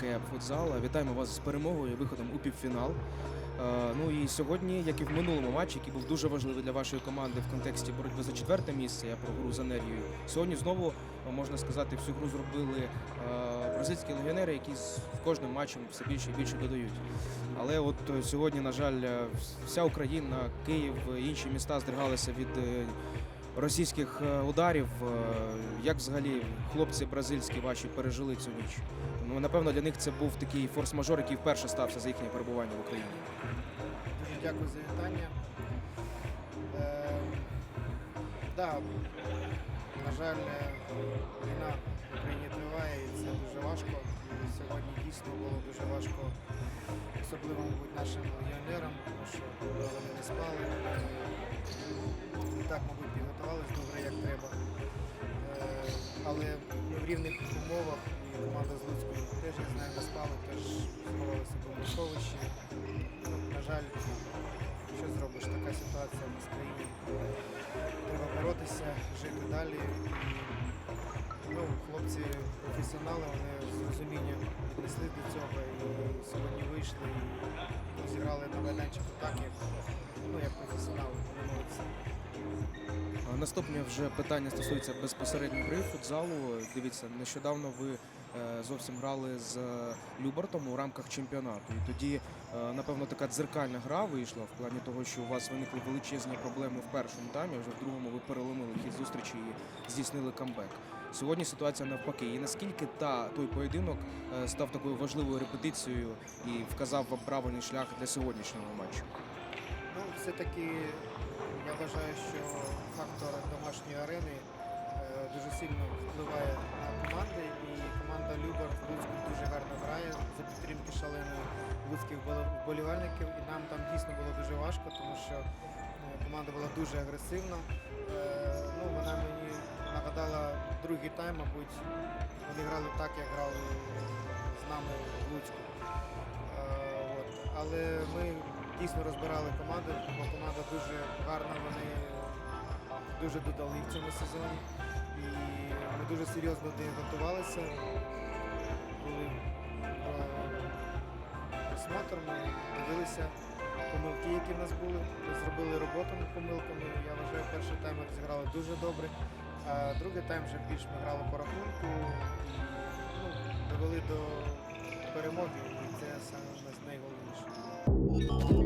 Кеп Футзал. Вітаємо вас з перемогою, виходом у півфінал. Е, Ну і сьогодні, як і в минулому матчі, який був дуже важливий для вашої команди в контексті боротьби за четверте місце, я про гру з енергією. Сьогодні знову е, можна сказати, всю гру зробили е, бразильські легіонери, які з кожним матчем все більше і більше додають. Але от сьогодні, на жаль, вся Україна, Київ, інші міста здригалися від російських е, ударів. Е, Як взагалі хлопці бразильські ваші пережили цю ніч? Ну, напевно, для них це був такий форс-мажор, який вперше стався за їхнє перебування в Україні. Дуже дякую за вітання. Е, да, на жаль, е, війна в Україні триває і це дуже важко. І сьогодні дійсно було дуже важко, особливо, мабуть, нашим легіонерам, тому що вони не спали. Не так, мабуть, але в рівних умовах і команда з Луцькою теж, знаю, не спали, теж сховалися в бомбосховищі. Ну, на жаль, що зробиш, така ситуація в нас країні. Треба боротися, жити далі. Ну, хлопці професіонали, вони з розумінням віднесли до цього і сьогодні вийшли і зіграли на майданчику так, як, ну, як професіонали, молодці. Наступне вже питання стосується безпосередньо гри футзалу. Дивіться, нещодавно ви е, зовсім грали з Любартом у рамках чемпіонату. І тоді, е, напевно, така дзеркальна гра вийшла в плані того, що у вас виникли величезні проблеми в першому таймі, вже в другому ви переломили хід зустрічі і здійснили камбек. Сьогодні ситуація навпаки. І наскільки та той поєдинок е, став такою важливою репетицією і вказав вам правильний шлях для сьогоднішнього матчу? Ну, все-таки я вважаю, що домашньої арени е, дуже сильно впливає на команди, і команда Любар в Луцьку дуже гарно грає за підтримки шаленої луцьких вболівальників. І нам там дійсно було дуже важко, тому що е, команда була дуже агресивна. Е, Ну, вона мені нагадала другий тайм, мабуть, вони грали так, як грали з нами в Луцьку. Але ми дійсно розбирали команду, бо команда дуже гарна, вони дуже додали в цьому сезоні. І ми дуже серйозно до них готувалися. Були е, просмотр, ми дивилися помилки, які в нас були. Ми зробили роботу над помилками. Я вважаю, перший тайм ми зіграли дуже добре. А другий тайм вже більш ми грали по рахунку ну, довели до перемоги, і це саме найголовніше.